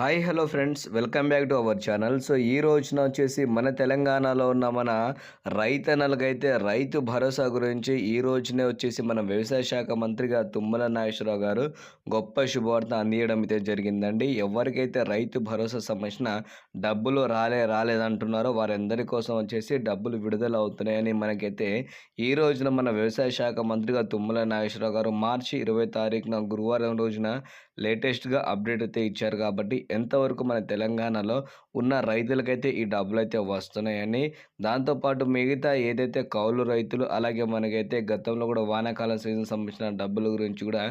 Hi hello friends. Welcome back to our channel. So ఈ రోజున వచ్చేసి మన తెలంగాణలో ఉన్న మన రైతన్నలకైతే రైతు భరోసా గురించి ఈ రోజునే వచ్చేసి మన వ్యవసాయ శాఖ మంత్రిగా తుమ్మల నాగేశ్వరరావు గారు గొప్ప శుభవార్త అందియడం అయితే జరిగిందండి. ఎవరికైతే రైతు భరోసా సంబంధించిన డబ్బులు రాలే రాలేదంటున్నారో వారందరి కోసం వచ్చేసి డబ్బులు విడుదల అవుతున్నాయని మనకైతే ఈ రోజున మన వ్యవసాయ శాఖ మంత్రిగా తుమ్మల నాగేశ్వరరావు గారు మార్చి ఇరవై తారీఖున గురువారం రోజున లేటెస్ట్గా అప్డేట్ అయితే ఇచ్చారు కాబట్టి ఎంతవరకు మన తెలంగాణలో ఉన్న రైతులకైతే ఈ డబ్బులు అయితే వస్తున్నాయని దాంతోపాటు మిగతా ఏదైతే కౌలు రైతులు అలాగే మనకైతే గతంలో కూడా వానాకాలం సీజన్ సంబంధించిన డబ్బుల గురించి కూడా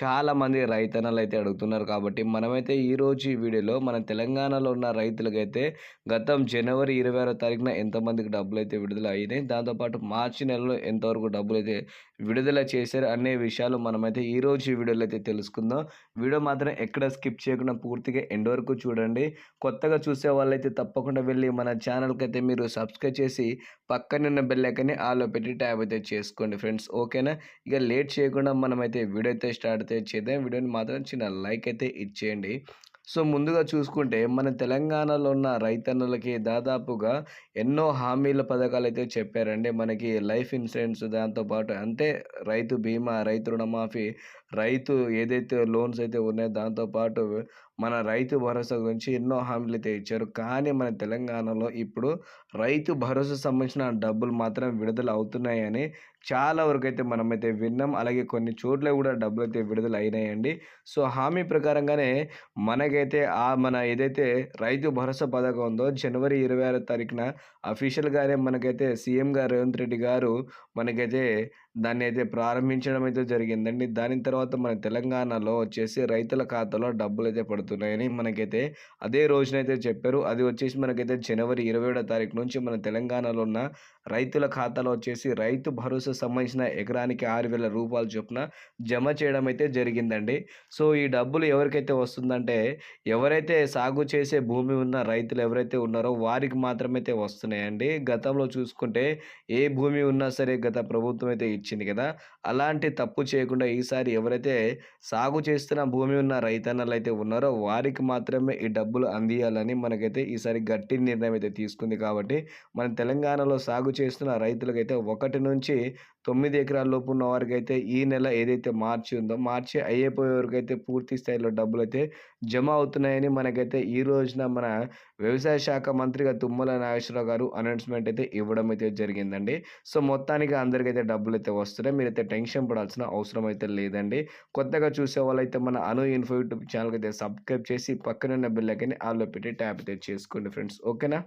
చాలామంది రైతన్నలు అయితే అడుగుతున్నారు కాబట్టి మనమైతే ఈరోజు ఈ వీడియోలో మన తెలంగాణలో ఉన్న రైతులకైతే గతం జనవరి ఇరవై ఆరో తారీఖున ఎంతమందికి డబ్బులు అయితే విడుదల అయినాయి దాంతోపాటు మార్చి నెలలో ఎంతవరకు డబ్బులు అయితే విడుదల చేశారు అనే విషయాలు మనమైతే ఈరోజు ఈ వీడియోలో అయితే తెలుసుకుందాం. వీడియో మాత్రం ఎక్కడ స్కిప్ చేయకుండా పూర్తిగా ఎండ్ వరకు చూడండి. కొత్తగా చూసే వాళ్ళైతే తప్పకుండా వెళ్ళి మన ఛానల్కి అయితే మీరు సబ్స్క్రైబ్ చేసి పక్కనున్న బెల్లైకని ఆలో పెట్టి ట్యాబ్ అయితే చేసుకోండి ఫ్రెండ్స్. ఓకేనా? ఇక లేట్ చేయకుండా మనమైతే వీడియో అయితే స్టార్ట్ అయితే చేద్దాం. వీడియోని మాత్రం చిన్న లైక్ అయితే ఇచ్చేయండి. సో ముందుగా చూసుకుంటే మన తెలంగాణలో ఉన్న రైతన్నులకి దాదాపుగా ఎన్నో హామీల పథకాలు అయితే చెప్పారండి. మనకి లైఫ్ ఇన్సూరెన్స్ దాంతోపాటు అంటే రైతు బీమా రైతు రుణమాఫీ రైతు ఏదైతే లోన్స్ అయితే ఉన్నాయో దాంతోపాటు మన రైతు భరోసా గురించి ఎన్నో హామీలు అయితే ఇచ్చారు. కానీ మన తెలంగాణలో ఇప్పుడు రైతు భరోసా సంబంధించిన డబ్బులు మాత్రం విడుదల అవుతున్నాయని చాలా వరకు అయితే మనమైతే విన్నాం. అలాగే కొన్ని చోట్ల కూడా డబ్బులు అయితే విడుదల అయినాయండి. సో హామీ ప్రకారంగానే మనకి మనకైతే ఆ మన ఏదైతే రైతు భరోసా పథకం ఉందో జనవరి ఇరవై ఆరో తారీఖున అఫీషియల్గానే మనకైతే సీఎం గారు రేవంత్ రెడ్డి గారు మనకైతే దాన్ని అయితే ప్రారంభించడం అయితే జరిగిందండి. దాని తర్వాత మన తెలంగాణలో వచ్చేసి రైతుల ఖాతాలో డబ్బులు అయితే పడుతున్నాయని మనకైతే అదే రోజునైతే చెప్పారు. అది వచ్చేసి మనకైతే జనవరి ఇరవై ఏడో తారీఖు నుంచి మన తెలంగాణలో ఉన్న రైతుల ఖాతాలో వచ్చేసి రైతు భరోసా సంబంధించిన ఎకరానికి ఆరు వేల రూపాయలు చొప్పున జమ చేయడం అయితే జరిగిందండి. సో ఈ డబ్బులు ఎవరికైతే వస్తుందంటే ఎవరైతే సాగు చేసే భూమి ఉన్న రైతులు ఎవరైతే ఉన్నారో వారికి మాత్రమైతే వస్తున్నాయండి. గతంలో చూసుకుంటే ఏ భూమి ఉన్నా సరే గత ప్రభుత్వం అయితే ఇచ్చింది కదా! అలాంటి తప్పు చేయకుండా ఈసారి ఎవరైతే సాగు చేస్తున్న భూమి ఉన్న రైతన్నలు అయితే ఉన్నారో వారికి మాత్రమే ఈ డబ్బులు అందియాలని మనకైతే ఈసారి గట్టి నిర్ణయం అయితే తీసుకుంది కాబట్టి మన తెలంగాణలో సాగు చేస్తున్న రైతులకైతే ఒకటి నుంచి తొమ్మిది ఎకరాల లోపు ఉన్న వారికి అయితే ఈ నెల ఏదైతే మార్చి ఉందో మార్చి అయ్యేపోయే వరకు అయితే పూర్తి స్థాయిలో డబ్బులు అయితే జమ అవుతున్నాయని మనకైతే ఈ రోజున మన వ్యవసాయ శాఖ మంత్రిగా తుమ్మల నాగేశ్వరరావు గారు అనౌన్స్మెంట్ అయితే ఇవ్వడం అయితే జరిగిందండి. సో మొత్తానికి అందరికైతే డబ్బులు అయితే వస్తున్నాయి మీరైతే టెన్షన్ పడాల్సిన అవసరం అయితే లేదండి. కొత్తగా చూసే వాళ్ళైతే మన అను ఇన్ఫో యూట్యూబ్ ఛానల్కి అయితే సబ్స్క్రైబ్ చేసి పక్కనున్న బిల్లకని ఆల్లో పెట్టి ట్యాప్ అయితే చేసుకోండి ఫ్రెండ్స్. ఓకేనా?